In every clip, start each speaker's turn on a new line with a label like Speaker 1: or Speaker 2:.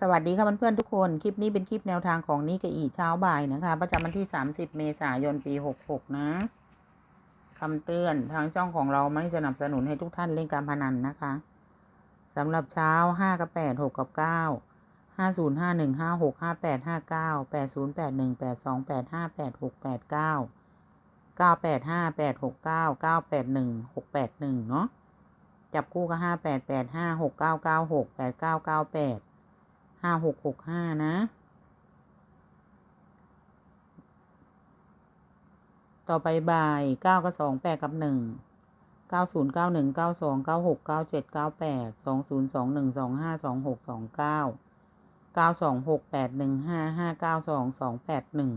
Speaker 1: สวัสดีค่ะเพื่อนๆทุกคน คลิปนี้เป็นคลิปแนวทางของนิกะอีเช้าบ่ายนะคะ ประจำวันที่ 30 เมษายนปี 66 นะคำเตือนทางช่องของเราไม่สนับสนุนให้ทุกท่านเล่นการพนันนะคะสำหรับเช้า 5 กับ 8 6 กับ 9 50 51 56 58 59 80 81 82 85 86 89 985 869 981 681 เนาะจับคู่ก็ 5 8 8 5 6 9 9 6 8 9 9 8 ห้าหกหกห้านะ ต่อไปบ่ายเก้ากับสองแปดกับหนึ่งเก้าศูนย์เก้าหนึ่งเก้าสองเก้าหกเก้าเจ็ดเก้าแปดสองศูนย์สองหนึ่งสองห้าสองหกสองเก้าเก้าสองหกแปดหนึ่งห้าห้าเก้าสองสองแปดหนึ่ง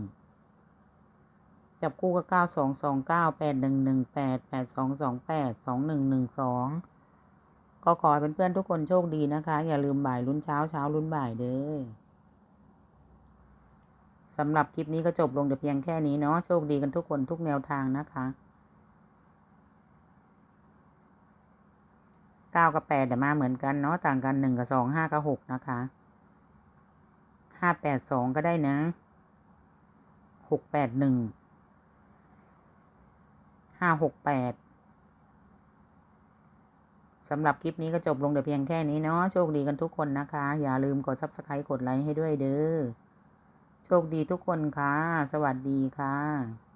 Speaker 1: จับคู่กับเก้าสองสองเก้าแปดหนึ่งหนึ่งแปดแปดสองสองแปดสองหนึ่งหนึ่งสอง ก็ขอให้เพื่อนๆทุกคนโชคดีนะคะ อย่าลืมบ่ายลุ้นเช้าเช้าลุ้นบ่ายเด้อสำหรับคลิปนี้ก็จบลงแต่เพียงแค่นี้เนาะโชคดีกันทุกคนทุกแนวทางนะคะเก้ากับแปดแต่มาเหมือนกันเนาะต่างกันหนึ่งกับสองห้ากับหกนะคะห้าแปดสองก็ได้นะหกแปดหนึ่งห้าหกแปด สำหรับคลิปนี้ก็จบลงแต่เพียงแค่นี้เนาะโชคดีกันทุกคนนะคะ อย่าลืมกด subscribe กดไลค์ให้ด้วยเด้อโชคดีทุกคนค่ะ สวัสดีค่ะ